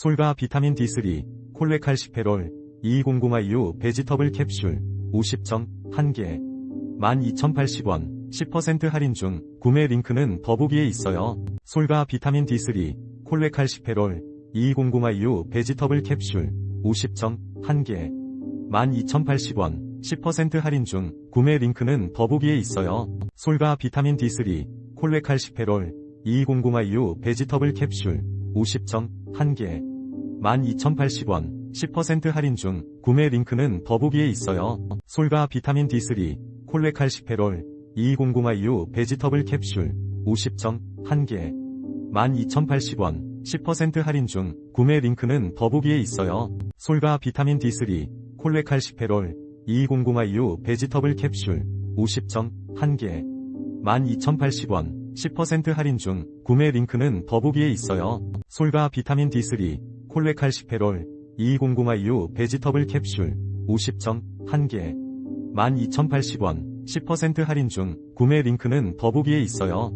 솔가 비타민 D3, 콜레칼시페롤, 2200IU 베지터블 캡슐, 50정, 1개. 12,080원, 10% 할인 중, 구매 링크는 더보기에 있어요. 솔가 비타민 D3, 콜레칼시페롤, 2200IU 베지터블 캡슐, 50정, 1개. 12,080원, 10% 할인 중, 구매 링크는 더보기에 있어요. 솔가 비타민 D3, 콜레칼시페롤, 2200IU 베지터블 캡슐, 50정, 1개. 12,080원, 10% 할인 중, 구매 링크는 더보기에 있어요. 솔가 비타민 D3, 콜레칼시페롤, 2200IU 베지터블 캡슐, 50정, 1개. 12,080원, 10% 할인 중, 구매 링크는 더보기에 있어요. 솔가 비타민 D3, 콜레칼시페롤, 2200IU 베지터블 캡슐, 50정, 1개. 12,080원, 10% 할인 중, 구매 링크는 더보기에 있어요. 솔가 비타민 D3, 콜레칼시페롤, 2200IU 베지터블 캡슐, 50정, 1개. 12,080원, 10% 할인 중, 구매 링크는 더보기에 있어요.